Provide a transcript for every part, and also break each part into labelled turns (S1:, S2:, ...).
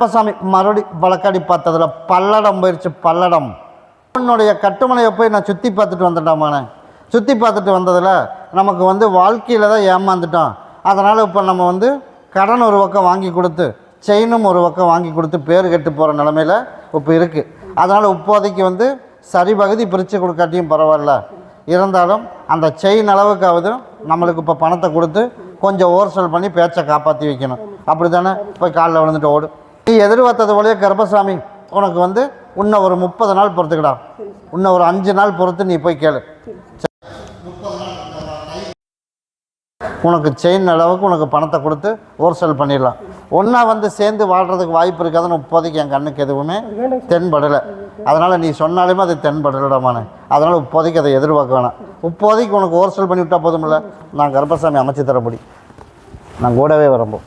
S1: அப்பசாமி மறுபடி வழக்காடி பார்த்ததில் பல்லடம் போயிடுச்சு பல்லடம். உன்னுடைய கட்டுமனையை போய் நான் சுற்றி பார்த்துட்டு வந்துட்டோமானே சுற்றி பார்த்துட்டு வந்ததில் நமக்கு வந்து வாழ்க்கையில் தான் ஏமாந்துட்டோம். அதனால் இப்போ நம்ம வந்து கடன் ஒரு பக்கம் வாங்கி கொடுத்து செயினும் ஒரு பக்கம் வாங்கி கொடுத்து பேர் கெட்டு போகிற நிலமையில இப்போ இருக்குது அதனால் இப்போதைக்கு வந்து சரி பகுதி பிரித்து கொடுக்காட்டியும் பரவாயில்ல. இருந்தாலும் அந்த செயின் அளவுக்காவது நம்மளுக்கு இப்போ பணத்தை கொடுத்து கொஞ்சம் ஓர்சல் பண்ணி பேச்சை காப்பாற்றி வைக்கணும். அப்படி தானே போய் காலில் விழுந்துட்டு ஓடு. நீ எதிர்பார்த்தது போலயே கர்ப்பசாமி உனக்கு வந்து இன்னும் ஒரு முப்பது நாள் பொறுத்துக்கடா. இன்னும் ஒரு அஞ்சு நாள் பொறுத்து நீ போய் கேளு. உனக்கு செயின் அளவுக்கு உனக்கு பணத்தை கொடுத்து ஓர்சல் பண்ணிடலாம். ஒன்றா வந்து சேர்ந்து வாழ்கிறதுக்கு வாய்ப்பு இருக்காதுன்னு இப்போதைக்கு என் கண்ணுக்கு எதுவுமே தென்படலை. அதனால் நீ சொன்னாலுமே அது தென்படலடாமானே அதனால் இப்போதைக்கு அதை எதிர்பார்க்க வேணாம். இப்போதைக்கு உனக்கு ஓர்சல் பண்ணி விட்டால் போதுமில்ல. நான் கர்ப்பசாமி அமைச்சு தர முடி நான் கூடவே வரம்போ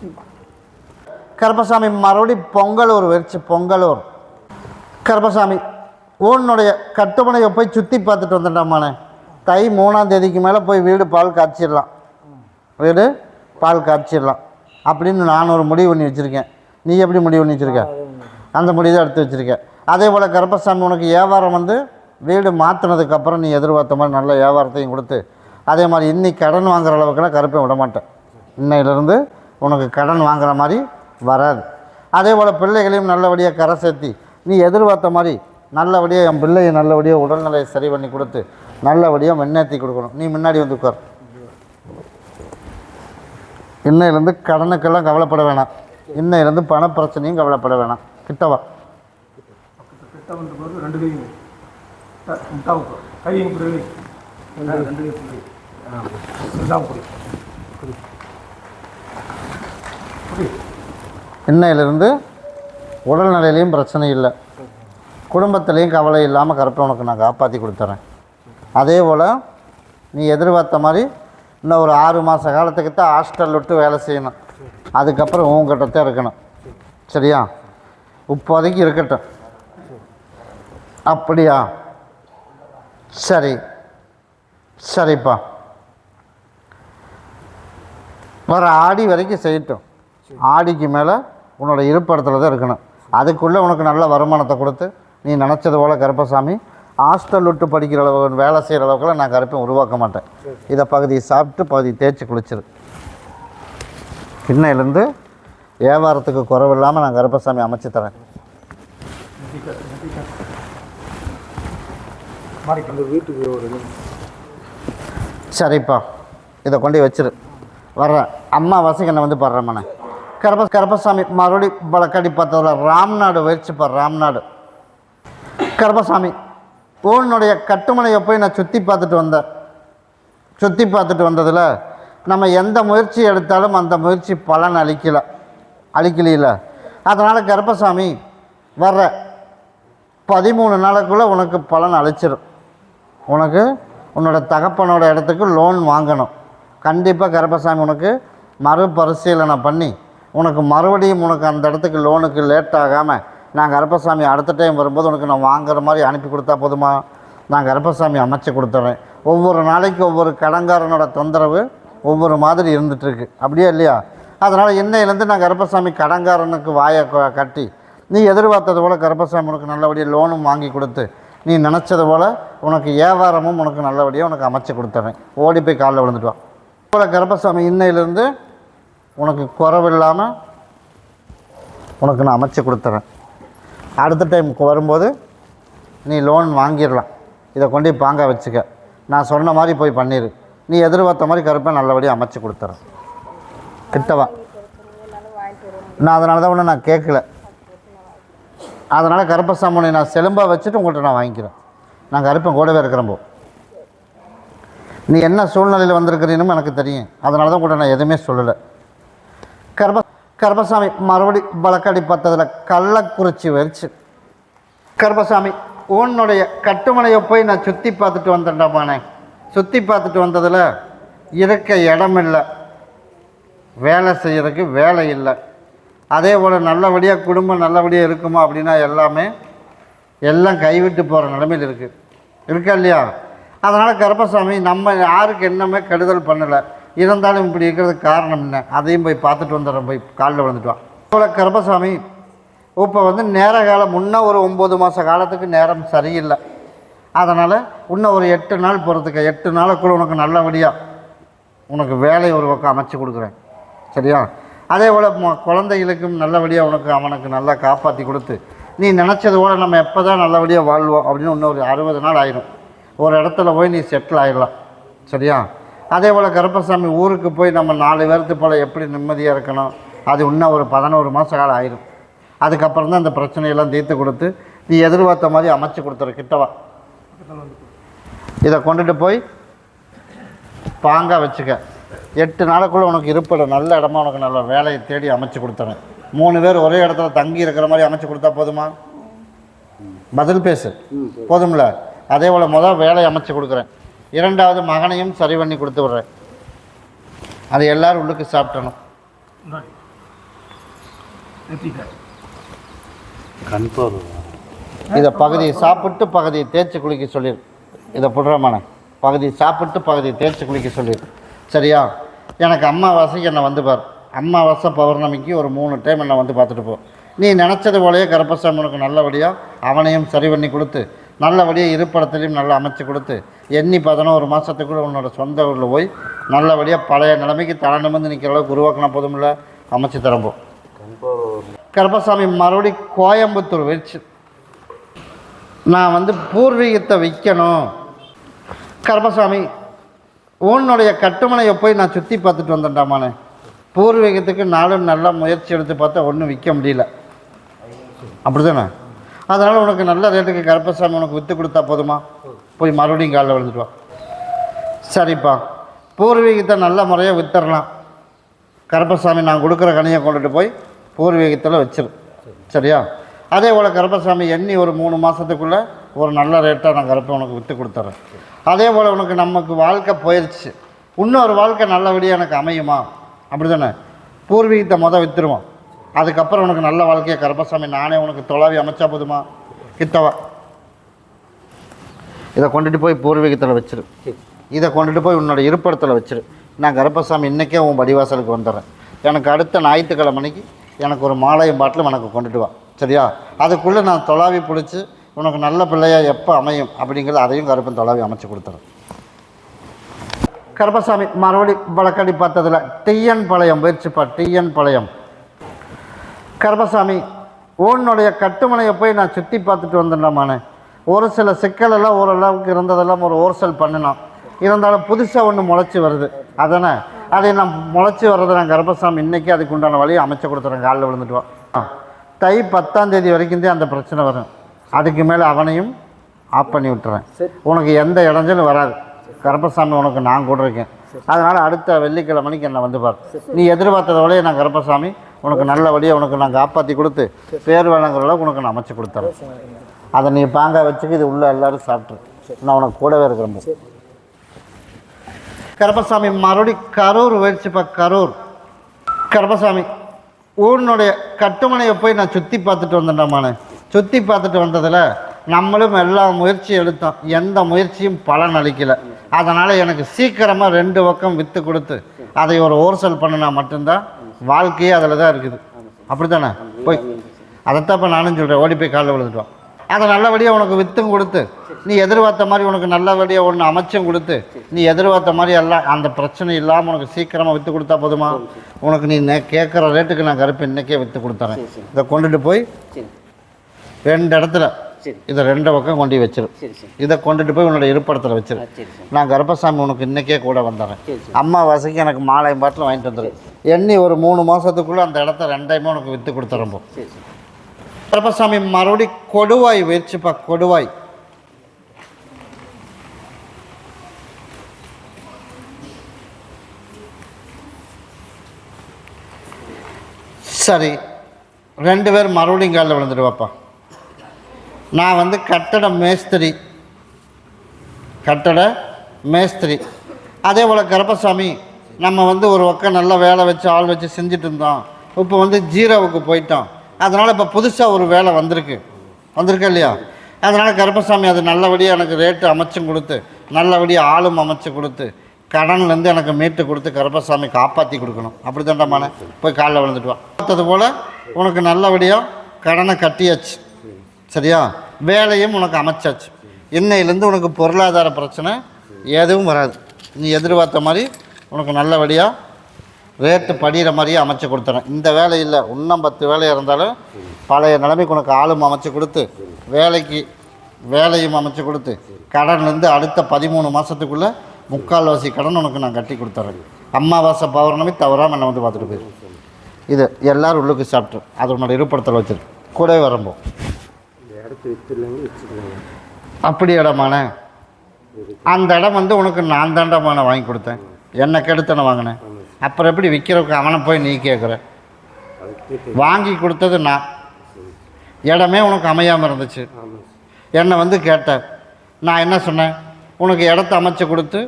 S1: கருப்பசாமி மறுபடி பொங்கலூர் வச்சு பொங்கலூர். கருப்பசாமி உன்னுடைய கட்டுமனையை போய் சுற்றி பார்த்துட்டு வந்துட்டாமானே தை மூணாம் தேதிக்கு மேலே போய் வீடு பால் காய்ச்சிடலாம். வீடு பால் காய்ச்சிடலாம். அப்படின்னு நான் ஒரு முடிவு பண்ணி வச்சுருக்கேன். நீ எப்படி முடிவு பண்ணி வச்சுருக்க? அந்த முடிவு தான் எடுத்து வச்சுருக்கேன். அதே போல் கருப்பசாமி உனக்கு வியாபாரம் வந்து வீடு மாற்றினதுக்கப்புறம் நீ எதிர்பார்த்த மாதிரி நல்ல வியாபாரத்தையும் கொடுத்து அதே மாதிரி இன்னி கடன் வாங்குற அளவுக்குலாம் கருப்பை விட மாட்டேன் இன்னையிலேருந்து உனக்கு கடன் வாங்குற மாதிரி வராது. அதே போல் பிள்ளைகளையும் நல்லபடியாக கரை சேர்த்தி நீ எதிர்பார்த்த மாதிரி நல்லபடியாக என் பிள்ளையை நல்லபடியாக உடல்நிலையை சரி பண்ணி கொடுத்து நல்லபடியாக முன்னேற்றி கொடுக்கணும். நீ முன்னாடி வந்து உட்கார். இன்னையிலேருந்து கடனுக்கெல்லாம் கவலைப்பட வேணாம். இன்னையிலேருந்து பண பிரச்சனையும் கவலைப்பட வேணாம். கிட்டவா
S2: கிட்ட போது ரெண்டு
S1: இன்னையிலிருந்து உடல்நிலையிலையும் பிரச்சனை இல்லை. குடும்பத்திலையும் கவலை இல்லாமல் கரெக்டாக உனக்கு நான் காப்பாற்றி கொடுத்துறேன். அதே போல் நீ எதிர்பார்த்த மாதிரி இன்னும் ஒரு ஆறு மாத காலத்துக்கு தான் ஹாஸ்டல் விட்டு வேலை செய்யணும். அதுக்கப்புறம் உங்ககிட்ட தான் இருக்கணும். சரியா? இப்போதைக்கு இருக்கட்டும். அப்படியா? சரி. சரிப்பா. வர ஆடி வரைக்கும் செய்யட்டும். ஆடிக்கு மேலே உன்னோட இருப்பிடத்துல தான் இருக்கணும். அதுக்குள்ளே உனக்கு நல்ல வருமானத்தை கொடுத்து நீ நினச்சது போல் கருப்பசாமி ஹாஸ்டல் விட்டு படிக்கிற அளவு வேலை செய்கிற அளவுக்குலாம் நான் கருப்பை உருவாக்க மாட்டேன். இதை பகுதியை சாப்பிட்டு பகுதி தேய்ச்சி குளிச்சிரு. கிண்ணையிலேருந்து வியாபாரத்துக்கு குறைவில்லாமல் நான் கருப்பசாமி அமைச்சு தரேன். சரிப்பா இதை கொண்டு வச்சிரு. வர்றேன். அம்மா வசிக்கண்ணை என்ன வந்து பாடுறேன் கருப்ப கருப்பசாமி மறுபடி வழக்கடி பார்த்ததில் ராம்நாடு வயிற்றுப்பா ராம்நாடு. கருப்பசாமி உன்னுடைய கட்டுமனையை போய் நான் சுற்றி பார்த்துட்டு வந்தேன். சுற்றி பார்த்துட்டு வந்ததில் நம்ம எந்த முயற்சி எடுத்தாலும் அந்த முயற்சி பலன் அளிக்கல அளிக்கலையில. அதனால் கருப்பசாமி வர்ற பதிமூணு நாளுக்குள்ளே உனக்கு பலன் அழிச்சிடும் உனக்கு உன்னோட தகப்பனோட இடத்துக்கு லோன் வாங்கணும். கண்டிப்பாக கருப்பசாமி உனக்கு மறுபரிசீலனை பண்ணி உனக்கு மறுபடியும் உனக்கு அந்த இடத்துக்கு லோனுக்கு லேட் ஆகாமல் நான் கருப்பசாமி அடுத்த டைம் வரும்போது உனக்கு நான் வாங்குற மாதிரி அனுப்பி கொடுத்தா போதுமா? நான் கருப்பசாமி அமைச்சு கொடுத்துட்றேன் ஒவ்வொரு நாளைக்கு ஒவ்வொரு கடங்காரனோட தொந்தரவு ஒவ்வொரு மாதிரி இருந்துகிட்ருக்கு அப்படியே இல்லையா? அதனால் இன்னையிலேருந்து நான் கருப்பசாமி கடங்காரனுக்கு வாயை க- கட்டி நீ எதிர்பார்த்தது போல் கருப்பசாமி உனக்கு நல்லபடியாக லோனும் வாங்கி கொடுத்து நீ நினச்சது போல் உனக்கு வியாபாரமும் உனக்கு நல்லபடியாக உனக்கு அமைச்சு கொடுத்துறேன். ஓடி போய் காலில் விழுந்துட்டு வா. போல் கருப்பசாமி இன்னையிலேருந்து உனக்கு குறவில்லாமல் உனக்கு நான் அமைச்சு கொடுத்துறேன். அடுத்த டைம் வரும்போது நீ லோன் வாங்கிடலாம். இதை கொண்டு பாங்க வச்சுக்க. நான் சொன்ன மாதிரி போய் பண்ணிடு நீ எதிர்பார்த்த மாதிரி கருப்பை நல்லபடியாக அமைச்சு கொடுத்துறேன். கிட்டவா நான் அதனால தான் ஒன்றும் நான் கேட்கல. அதனால் கருப்பசாமி நான் செலும்பாக வச்சுட்டு உங்கள்கிட்ட நான் வாங்கிக்கிறேன். நான் கருப்பன் கூடவே இருக்கிறேன் போ. நீ என்ன சூழ்நிலையில் வந்திருக்கிறீன்னு எனக்கு தெரியும். அதனால தான் உங்கள்கிட்ட நான் எதுவுமே சொல்லலை. கர்ப கர்பசாமி மறுபடி வழக்காடி பார்த்ததில் கள்ளக்குறிச்சி வரிச்சு. கர்பசாமி உன்னுடைய கட்டுமனையை போய் நான் சுற்றி பார்த்துட்டு வந்தேன்டாமானே சுற்றி பார்த்துட்டு வந்ததில் இருக்க இடம் இல்லை. வேலை செய்கிறதுக்கு வேலை இல்லை. அதே போல் நல்லபடியாக குடும்பம் நல்லபடியாக இருக்குமா அப்படின்னா எல்லாமே எல்லாம் கைவிட்டு போகிற நிலைமையில் இருக்குது இருக்கா இல்லையா? அதனால் கருப்பசாமி நம்ம யாருக்கு என்னமே கெடுதல் பண்ணலை. இருந்தாலும் இப்படி இருக்கிறதுக்கு காரணம் என்ன? அதையும் போய் பார்த்துட்டு வந்துடுறோம் போய் காலில் விழுந்துட்டு வா. போல கருப்பசாமி இப்போ வந்து நேர காலம் முன்ன ஒரு ஒம்பது மாத காலத்துக்கு நேரம் சரியில்லை. அதனால் இன்னும் ஒரு எட்டு நாள் போகிறதுக்கு எட்டு நாளுக்குள்ள உனக்கு நல்லபடியாக உனக்கு வேலை ஒரு பக்கம் அமைச்சு கொடுக்குறேன். சரியா? அதே போல் குழந்தைகளுக்கும் நல்லபடியாக உனக்கு அவனுக்கு நல்லா காப்பாற்றி கொடுத்து நீ நினச்சது போல நம்ம எப்போ தான் நல்லபடியாக வாழ்வோம் அப்படின்னு இன்னும் ஒரு அறுபது நாள் ஆயிரும். ஒரு இடத்துல போய் நீ செட்டில் ஆயிடலாம் சரியா? அதே போல் கருப்பசாமி ஊருக்கு போய் நம்ம நாலு பேர்த்து போல் எப்படி நிம்மதியாக இருக்கணும்? அது இன்னும் ஒரு பதினோரு மாத காலம் ஆயிரும். அதுக்கப்புறம் தான் இந்த பிரச்சனையெல்லாம் தீர்த்து கொடுத்து நீ எதிர்பார்த்த மாதிரி அமைச்சு கொடுத்துரு கிட்டவா? இதை கொண்டுட்டு போய் பாங்கா வச்சுக்க. எட்டு நாளுக்குள்ளே உனக்கு இருப்பிடம் நல்ல இடமா உனக்கு நல்ல வேலையை தேடி அமைச்சு கொடுத்துறேன். மூணு பேர் ஒரே இடத்துல தங்கி இருக்கிற மாதிரி அமைச்சு கொடுத்தா போதுமா? பதில் பேசு. போதும்ல? அதே போல் முதல் வேலையை அமைச்சு கொடுக்குறேன். இரண்டாவது மகனையும் சரி பண்ணி கொடுத்து விட்றேன். அதை எல்லாரும் உள்ளுக்கு சாப்பிட்டணும்.
S2: நிறுத்திட்டேன்
S1: இதை பகுதியை சாப்பிட்டு பகுதியை தேய்ச்சி குளிக்க சொல்லிடு இதை புடுறமான பகுதி சாப்பிட்டு பகுதியை தேய்ச்சி குளிக்க சொல்லிடு சரியா? எனக்கு அம்மாவாசைக்கு என்னை வந்து பார். அம்மாவாசை பௌர்ணமிக்கு ஒரு மூணு டைம் என்னை வந்து பார்த்துட்டு போ. நீ நினச்சது போலயே கருப்பசாமி உனக்கு நல்லபடியாக அவனையும் சரி பண்ணி கொடுத்து நல்லபடியாக இருப்பிடத்துலையும் நல்லா அமைச்சு கொடுத்து எண்ணி பதினோரு மாதத்துக்குள்ள உன்னோட சொந்த ஊரில் போய் நல்லபடியாக பழைய நிலைமைக்கு தலை நிமிர்ந்து நிற்கிற அளவுக்கு உருவாக்கினா போதுமில்ல அமைச்சு தரம்போம் கருப்பசாமி மறுபடி கோயம்புத்தூர் வச்சு நான் வந்து பூர்வீகத்தை விற்கணும் கருப்பசாமி உன்னுடைய கட்டுமனையை போய் நான் சுற்றி பார்த்துட்டு வந்தேன்டாமானே. பூர்வீகத்துக்கு நாளும் நல்லா முயற்சி எடுத்து பார்த்தா ஒன்றும் விற்க முடியல. அப்படி தானே அதனால் உனக்கு நல்ல ரேட்டுக்கு கருப்பசாமி உனக்கு விற்று கொடுத்தா போதுமா? போய் மறுபடியும் காலைல விழுந்துட்டு சரிப்பா. பூர்வீகத்தை நல்ல முறையாக விற்றுறலாம் கருப்பசாமி நான் கொடுக்குற கனியை கொண்டுட்டு போய் பூர்வீகத்தில் வச்சிரு. சரியா? அதே போல் கருப்பசாமி எண்ணி ஒரு மூணு மாதத்துக்குள்ளே ஒரு நல்ல ரேட்டாக நான் கருப்பை உனக்கு விற்று கொடுத்துட்றேன் அதே போல் உனக்கு நமக்கு வாழ்க்கை போயிடுச்சு இன்னொரு வாழ்க்கை நல்லபடியாக எனக்கு அமையுமா? அப்படி தானே பூர்வீகத்தை மொதல் விற்றுருவோம் அதுக்கப்புறம் உனக்கு நல்ல வாழ்க்கையை கருப்பசாமி நானே உனக்கு தொலாவி அமைச்சா போதுமா? கித்தவா இதை கொண்டுட்டு போய் பூர்வீகத்தில் வச்சிரு. இதை கொண்டுட்டு போய் உன்னோட இருப்பிடத்தில் வச்சிரு. நான் கருப்பசாமி இன்றைக்கே உன் வடிவாசலுக்கு வந்துடுறேன். எனக்கு அடுத்த ஞாயிற்றுக்கிழமைக்கு எனக்கு ஒரு மாலையும் பாட்டிலும் எனக்கு கொண்டுட்டு வா. சரியா? அதுக்குள்ளே நான் தொலாவி பிடிச்சி உனக்கு நல்ல பிள்ளையாக எப்போ அமையும் அப்படிங்கிறது அதையும் கருப்பன் தொலாவி அமைச்சு கொடுத்துறேன். கருப்பசாமி மறுபடி வழக்கடி பார்த்ததில் டிஎன் பாளையம் முயற்சிப்பா டிஎன் பாளையம். கருப்பசாமி உன்னுடைய கட்டுமனையை போய் நான் சுற்றி பார்த்துட்டு வந்துட்டோமானே ஒரு சில சிக்கலெல்லாம் ஓரளவுக்கு இருந்ததெல்லாம் ஒரு ஓர்சல் பண்ணினோம். இருந்தாலும் புதுசாக ஒன்று முளைச்சி வருது. அதானே? அதை நான் முளைச்சி வர்றதை நான் கருப்பசாமி இன்றைக்கி அதுக்கு உண்டான வழியை அமைச்சு கொடுத்துறேன். காலில் விழுந்துட்டு வா. ஆ. தை பத்தாம் தேதி வரைக்கும் தான் அந்த பிரச்சனை வரும். அதுக்கு மேலே அவனையும் ஆஃப் பண்ணி விட்டுறேன். உனக்கு எந்த இடைஞ்சலும் வராது. கருப்பசாமி உனக்கு நான் கூட இருக்கேன். அதனால் அடுத்த வெள்ளிக்கிழமைக்கு என்னை வந்து பார். நீ எதிர்பார்த்தத விலையை நான் கருப்பசாமி உனக்கு நல்ல வழியை உனக்கு நான் காப்பாற்றி கொடுத்து பேர் வழங்குற அளவுக்கு உனக்கு நான் அமைச்சு கொடுத்துறேன். அதை நீ பாங்கா வச்சுக்கு இது உள்ளே எல்லோரும் சாப்பிட்ரு. நான் உனக்கு கூடவே இருக்கிறேன் கருப்பசாமி மறுபடி கரூர் போயிடுச்சுப்பா கரூர். கருப்பசாமி ஊனுடைய கட்டுமனையை போய் நான் சுற்றி பார்த்துட்டு வந்தேன்டாமானே சுற்றி பார்த்துட்டு வந்ததில் நம்மளும் எல்லா முயற்சியும் எடுத்தோம். எந்த முயற்சியும் பலன் அளிக்கலை. அதனால் எனக்கு சீக்கிரமாக ரெண்டு பக்கம் விற்று கொடுத்து அதை ஒரு ஓர்சல் பண்ணினா மட்டும்தான் வாழ்க்கையே அதில் தான் இருக்குது. அப்படி தானே போய் அதைத்தான் இப்போ நானும் சொல்கிறேன் ஓடி போய் காலில் விழுந்துட்டோம். அதை நல்லபடியாக உனக்கு வித்தும் கொடுத்து நீ எதிர்பார்த்த மாதிரி உனக்கு நல்லபடியாக ஒன்று அமைச்சும் கொடுத்து நீ எதிர்பார்த்த மாதிரி எல்லாம் அந்த பிரச்சனை இல்லாமல் உனக்கு சீக்கிரமாக விற்று கொடுத்தா போதுமா? உனக்கு நீ கேட்குற ரேட்டுக்கு நான் கருப்பு இன்றைக்கே விற்று கொடுத்துறேன். இதை கொண்டுட்டு போய் ரெண்டு இடத்துல இதை ரெண்டு பக்கம் கொண்டு வச்சிரு.
S3: சரி சரி.
S1: இதை கொண்டுட்டு போய் உன்னோட இருப்பிடத்தில் வச்சிரு. நான் கருப்பசாமி உனக்கு இன்றைக்கே கூட வந்துடுறேன்.
S3: சரி
S1: அம்மாவாசைக்கு எனக்கு மாலை பாட்டில் வாங்கிட்டு வந்துடு எண்ணி ஒரு மூணு மாதத்துக்குள்ளே அந்த இடத்த ரெண்டையுமே உனக்கு விற்று
S3: சரி
S1: கருப்பசாமி மறுபடி கொடுவாய் முயற்சிப்பா கொடுவாய். சரி. ரெண்டு பேர் மறுபடியும் காலில் விழுந்துடுவாப்பா. நான் வந்து கட்டட மேஸ்திரி. கட்டட மேஸ்திரி. அதே போல் கருப்பசாமி நம்ம வந்து ஒரு பக்கம் நல்ல வேலை வச்சு ஆள் வச்சு செஞ்சுட்டு இருந்தோம். இப்போ வந்து ஜீரோவுக்கு போயிட்டோம். அதனால் இப்போ புதுசாக ஒரு வேலை வந்திருக்கு. வந்திருக்கு இல்லையா? அதனால் கருப்பசாமி அது நல்லபடியாக எனக்கு ரேட்டு அமைச்சும் கொடுத்து நல்லபடியாக ஆளும் அமைச்சு கொடுத்து கடன்லேருந்து எனக்கு மீட்டு கொடுத்து கருப்பசாமி காப்பாற்றி கொடுக்கணும். அப்படி தாண்டாமானே போய் காலைல விழுந்துட்டு வா. பார்த்தது போல் உனக்கு நல்லபடியாக கடனை கட்டியாச்சு. சரியா? வேலையும் உனக்கு அமைச்சாச்சு. இன்னையிலேருந்து உனக்கு பொருளாதார பிரச்சனை எதுவும் வராது. நீ எதிர்பார்த்த மாதிரி உனக்கு நல்லபடியாக ரேட்டு படிகிற மாதிரியே அமைச்சு கொடுத்துறேன். இந்த வேலை இல்லை இன்னும் பத்து வேலை இருந்தாலும் பழைய நிலைமைக்கு உனக்கு ஆளும் அமைச்சு கொடுத்து வேலைக்கு வேலையும் அமைச்சு கொடுத்து கடன்லேருந்து அடுத்த பதிமூணு மாதத்துக்குள்ளே முக்கால்வாசி கடன் உனக்கு நான் கட்டி கொடுத்துட்றேன் அம்மாவாசை பௌர்ணமி தவறாமல் என்னை வந்து பார்த்துட்டு போயிரு. இது எல்லோரும் உள்ளுக்கு சாப்பிட்டு அது உன்னோட இருப்படத்தில் வச்சிரு. கூடவே வரம்போ.
S3: வச்சுக்கலாங்க
S1: அப்படி இடமானே? அந்த இடம் வந்து உனக்கு நான் தாண்டமான வாங்கி கொடுத்தேன். என்ன கெடுத்தனை வாங்கினேன் அப்புறம் எப்படி விற்கிறவங்க அவனை போய் நீ கேட்குற வாங்கி கொடுத்தது நான். இடமே உனக்கு அமையாமல் இருந்துச்சு. என்னை வந்து கேட்ட. நான் என்ன சொன்னேன்? உனக்கு இடத்த அமைச்சு கொடுத்து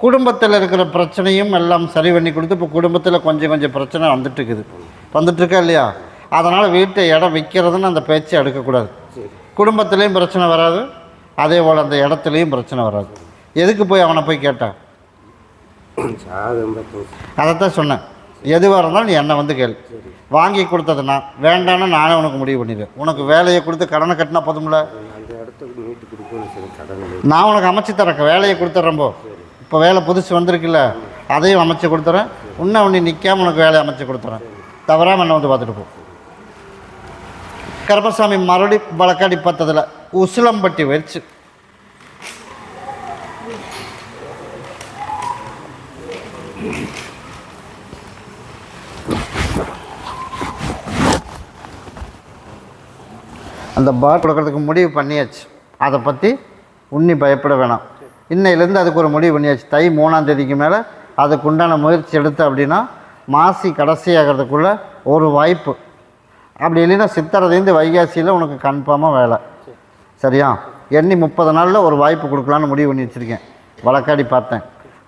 S1: குடும்பத்தில் இருக்கிற பிரச்சனையும் எல்லாம் சரி பண்ணி கொடுத்து இப்போ குடும்பத்தில் கொஞ்சம் கொஞ்சம் பிரச்சனை வந்துட்டு இருக்குது வந்துட்டுருக்கா இல்லையா? அதனால் வீட்டை இடம் விற்கிறதுன்னு அந்த பேச்சை எடுக்கக்கூடாது. குடும்பத்துலேயும் பிரச்சனை வராது. அதே போல் அந்த இடத்துலையும் பிரச்சனை வராது. எதுக்கு போய் அவனை போய் கேட்டான் அதைத்தான் சொன்னேன். எதுவாக இருந்தாலும் நீ என்னை வந்து கேள். வாங்கி கொடுத்தது நான் வேண்டான்னு நானே உனக்கு முடிவு பண்ணிடுவேன். உனக்கு வேலையை கொடுத்து கடனை கட்டினா போதும்ல? நான் உனக்கு அமைச்சு தரேன். வேலையை கொடுத்துட்றேன்போ இப்போ வேலை புதுசு வந்திருக்குல்ல அதையும் அமைச்சு கொடுத்துறேன் இன்னும் நீ நிற்காம உனக்கு வேலையை அமைச்சு கொடுத்துறேன் தவறாமல் என்னை வந்து பார்த்துட்டு போ. கருப்பசாமி மறுபடி வழக்காடி பார்த்ததில் உசிலம்பட்டி வச்சு அந்த பாட் கொடுக்கறதுக்கு முடிவு பண்ணியாச்சு. அதை பற்றி உன்னி பயப்பட வேணாம். இன்னையிலேருந்து அதுக்கு ஒரு முடிவு பண்ணியாச்சு. தை மூணாம் தேதிக்கு மேலே அதுக்கு உண்டான முயற்சி எடுத்து அப்படின்னா மாசி கடைசி ஆகிறதுக்குள்ளே ஒரு வாய்ப்பு அப்படி இல்லைன்னா சித்திரதேந்து வைகாசியில் உனக்கு கன்ஃபார்மாக வேலை. சரியா? எண்ணி முப்பது நாளில் ஒரு வாய்ப்பு கொடுக்கலான்னு முடிவு பண்ணி வச்சுருக்கேன். வழக்காடி பார்த்தேன்.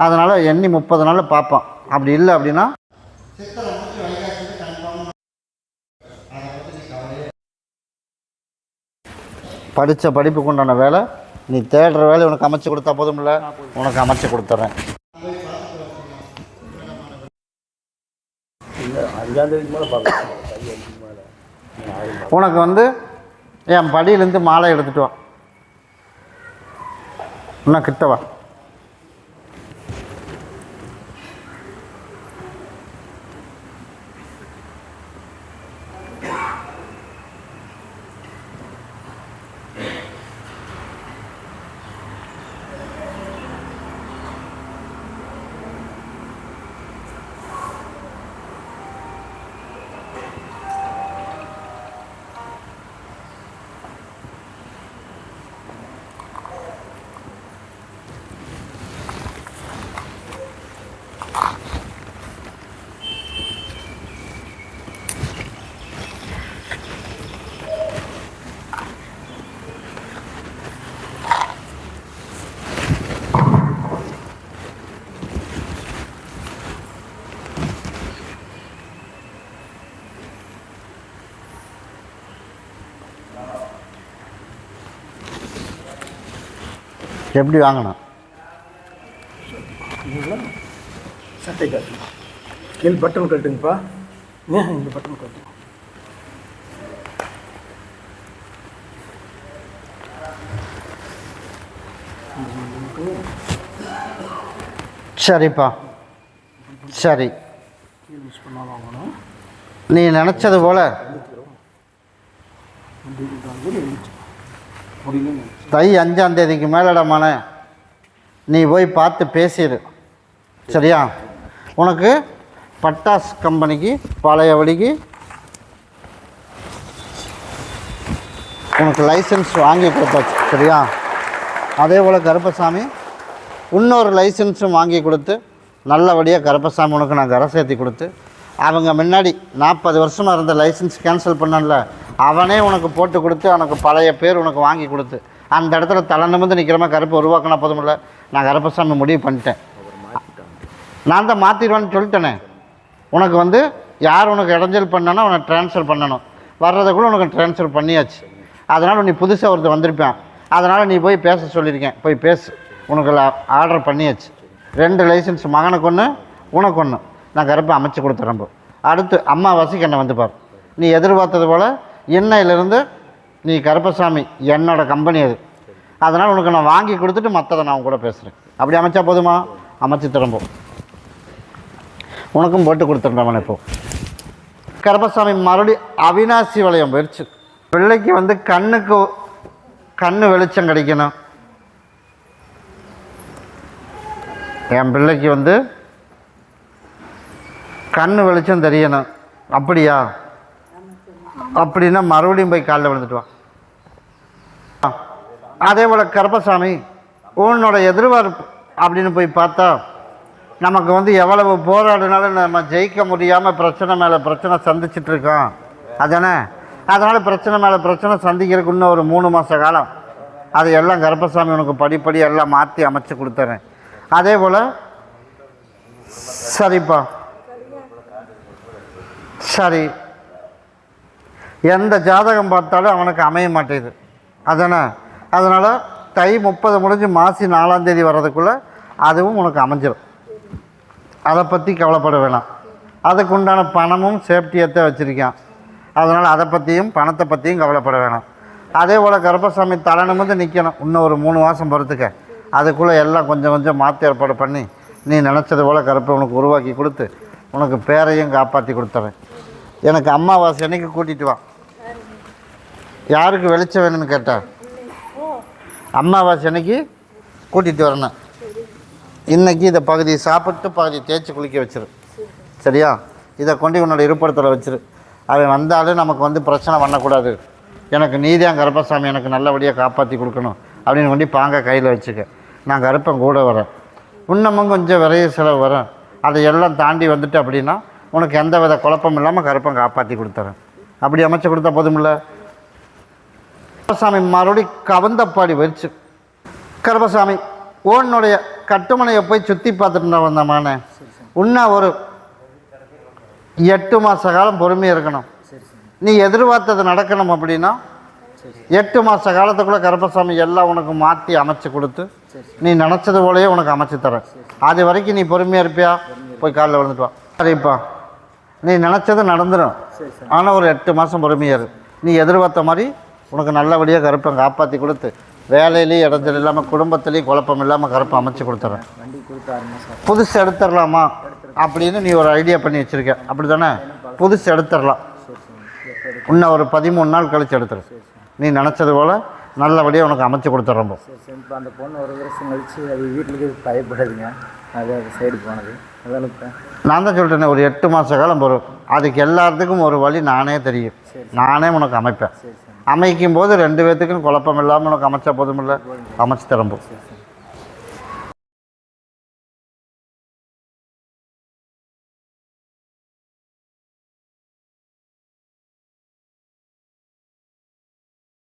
S1: அதனால் எண்ணி முப்பது நாளில் பார்ப்போம். அப்படி இல்லை அப்படின்னா படித்த படிப்புக்கு உண்டான வேலை. நீ தேடுற வேலை உனக்கு அமைச்சு கொடுத்தா போதும்ல? உனக்கு அமைச்சு கொடுத்துட்றேன்
S3: இல்லை மேலே பார்க்கலாம்.
S1: உனக்கு வந்து என் படியிலேருந்து மாலை எடுத்துட்டு வா. இன்னும் கிட்ட எப்படி வாங்கணும்?
S2: சட்டை காட்டு கீழ் பட்டன் கட்டுங்கப்பா ஏன் இந்த பட்டன் கட்டு
S1: சரிப்பா. சரி. நீ நினச்சது போல்.
S2: முடியல
S1: தை அஞ்சாம் தேதிக்கு மேலடமான நீ போய் பார்த்து பேசிடு. சரியா? உனக்கு பட்டாஸ் கம்பெனிக்கு பழைய வழிக்கு உனக்கு லைசன்ஸ் வாங்கி கொடுத்தாச்சு. சரியா? அதே போல் கருப்பசாமி இன்னொரு லைசன்ஸும் வாங்கி கொடுத்து நல்லபடியாக கருப்பசாமி உனக்கு நான் கரை சேர்த்தி கொடுத்து அவங்க முன்னாடி நாற்பது வருஷமாக இருந்த லைசன்ஸ் கேன்சல் பண்ணல. அவனே உனக்கு போட்டு கொடுத்து உனக்கு பழைய பேர் உனக்கு வாங்கி கொடுத்து அந்த இடத்துல தலை நிமிர்ந்து நிற்கிற மாதிரி கருப்பு உருவாக்கினா போதுமில்ல நான் கருப்பசாமி முடிவு பண்ணிட்டேன். நான் தான் மாற்றிடுவேன்னு சொல்லிட்டேனே. உனக்கு வந்து யார் உனக்கு இடைஞ்சல் பண்ணனா உனக்கு ட்ரான்ஸ்ஃபர் பண்ணணும். வர்றதை கூட உனக்கு ட்ரான்ஸ்ஃபர் பண்ணியாச்சு. அதனால் நீ புதுசாக ஒருத்தர் வந்திருப்பான். அதனால் நீ போய் பேச சொல்லியிருக்கேன். போய் பேசு. உனக்கு ஆர்டர் பண்ணியாச்சு. ரெண்டு லைசன்ஸ் மகனுக்கு ஒன்று உனக்கு ஒன்று நான் கருப்பை அமைச்சு கொடுத்துறேன் அடுத்து அடுத்து அம்மாவாசைக்கு என்னை வந்து பார். நீ எதிர்பார்த்தது போல் இன்னையிலிருந்து நீ கருப்பசாமி என்னோட கம்பெனி அது. அதனால் உனக்கு நான் வாங்கி கொடுத்துட்டு மற்றதை நான் கூட பேசுகிறேன் அப்படி அமைச்சா போதுமா? அமைச்சு திரும்பும் உனக்கும் போட்டு கொடுத்துட்றவன் இப்போ கருப்பசாமி மறுபடி அவினாசி வளையம் போயிடுச்சு பிள்ளைக்கு வந்து கண்ணுக்கு கண்ணு வெளிச்சம் கிடைக்கணும். என் பிள்ளைக்கு வந்து கண்ணு வெளிச்சம் தெரியணும். அப்படியா? அப்படின்னா மறுபடியும் போய் காலில் விழுந்துட்டு வா. ஆ. அதே போல் கருப்பசாமி உன்னோட எதிர்பார்ப்பு அப்படின்னு போய் பார்த்தா நமக்கு வந்து எவ்வளவு போராடினாலும் நம்ம ஜெயிக்க முடியாமல் பிரச்சனை மேலே பிரச்சனை சந்திச்சிட்டு இருக்கோம். அதானே? அதனால் பிரச்சனை மேலே பிரச்சனை சந்திக்கிறதுக்கு இன்னும் ஒரு மூணு மாத காலம். அது எல்லாம் கருப்பசாமி உனக்கு படிப்படி எல்லாம் மாற்றி அமைச்சு கொடுத்துறேன். அதே போல் சரிப்பா. சரி. எந்த ஜாதகம் பார்த்தாலும் அவனுக்கு அமைய மாட்டேங்குது. அதானே? அதனால் தை முப்பது முடிஞ்சு மாசி நாலாம் தேதி வர்றதுக்குள்ளே அதுவும் உனக்கு அமைஞ்சிடும் அதை பற்றி கவலைப்பட வேணாம். அதுக்கு உண்டான பணமும் சேஃப்டியத்தை வச்சுருக்கான். அதனால் அதை பற்றியும் பணத்தை பற்றியும் கவலைப்பட வேணாம். அதே போல் கருப்பசாமி தலை வந்து நிற்கணும் இன்னும் ஒரு மூணு மாதம் பொறுத்துக்க அதுக்குள்ளே எல்லாம் கொஞ்சம் கொஞ்சம் மாற்றி ஏற்பாடு பண்ணி நீ நினச்சது போல் கருப்பை உனக்கு உருவாக்கி கொடுத்து உனக்கு பேரையும் காப்பாற்றி கொடுத்துறேன். எனக்கு அம்மாவாசை அன்னைக்கு கூட்டிகிட்டு வா. யாருக்கு வெளிச்சம் வேணும்னு கேட்டால் அம்மாவாசை அன்னைக்கு கூட்டிகிட்டு வரணும். இன்றைக்கி இதை பகுதியை சாப்பிட்டு பகுதியை தேய்ச்சி குளிக்க வச்சிரு. சரியா? இதை கொண்டு உன்னோட இருப்பிடத்தில் வச்சிரு. அவன் வந்தாலும் நமக்கு வந்து பிரச்சனை பண்ணக்கூடாது. எனக்கு நீதியாக கருப்பசாமி எனக்கு நல்லபடியாக காப்பாற்றி கொடுக்கணும். அப்படின்னு கொண்டு பாங்க கையில் வச்சுக்க. நான் கருப்பன் கூட வரேன். இன்னமும் கொஞ்சம் விரைய செலவு வரேன். அதை எல்லாம் தாண்டி வந்துட்டு அப்படின்னா உனக்கு எந்த வித குழப்பம் இல்லாமல் கருப்பன் காப்பாற்றி கொடுத்துறேன். அப்படி அமைச்சு கொடுத்தா போதுமில்ல? கருப்பசாமி மறுபடி கவந்தப்பாடி வச்சு கருப்பசாமி உன்னுடைய கட்டுமனையை போய் சுற்றி பார்த்துட்டு வந்தமானே உன்ன ஒரு எட்டு மாத காலம் பொறுமையாக இருக்கணும். நீ எதிர்பார்த்தது நடக்கணும் அப்படின்னா எட்டு மாத காலத்துக்குள்ளே கருப்பசாமி எல்லாம் உனக்கு மாற்றி அமைச்சு கொடுத்து நீ நினச்சது போலயே உனக்கு அமைச்சு தரேன் அது வரைக்கும் நீ பொறுமையாக இருப்பியா? போய் காலைல விழுந்துட்டு வா. சரிப்பா. நீ நினச்சது நடந்துடும் ஆனால் ஒரு எட்டு மாதம் பொறுமையாக இரு. நீ எதிர்பார்த்த மாதிரி உனக்கு நல்லபடியாக கருப்பை காப்பாற்றி கொடுத்து வேலையிலையும் இடைஞ்சல் இல்லாமல் குடும்பத்துலேயும் குழப்பம் இல்லாமல் கருப்பை அமைச்சு கொடுத்துறேன்.
S4: வண்டி கொடுத்து ஆறு மாதம்
S1: புதுசு எடுத்துடலாமா அப்படின்னு நீ ஒரு ஐடியா பண்ணி வச்சுருக்க. அப்படி தானே புதுசு எடுத்துடலாம். இன்னும் ஒரு பதிமூணு நாள் கழிச்சு எடுத்துரு. நீ நினச்சது போல் நல்லபடியாக உனக்கு அமைச்சு கொடுத்துட்றோம்
S4: இப்போ அந்த பொண்ணு ஒரு வருஷம் கழிச்சு அது வீட்டுக்கு பயப்படுதுங்க. அது அது சைடு போனது.
S1: நான் தான் சொல்லிட்டேனே ஒரு எட்டு மாத காலம் வரும் அதுக்கு எல்லாத்துக்கும் ஒரு வழி நானே தெரியும். நானே உனக்கு அமைப்பேன். அமைக்கும் போது ரெண்டு பேர்த்துக்கும் குழப்பம் இல்லாமல் உனக்கு அமைச்சா போதுமில்ல? அமைச்சு தரம்போ.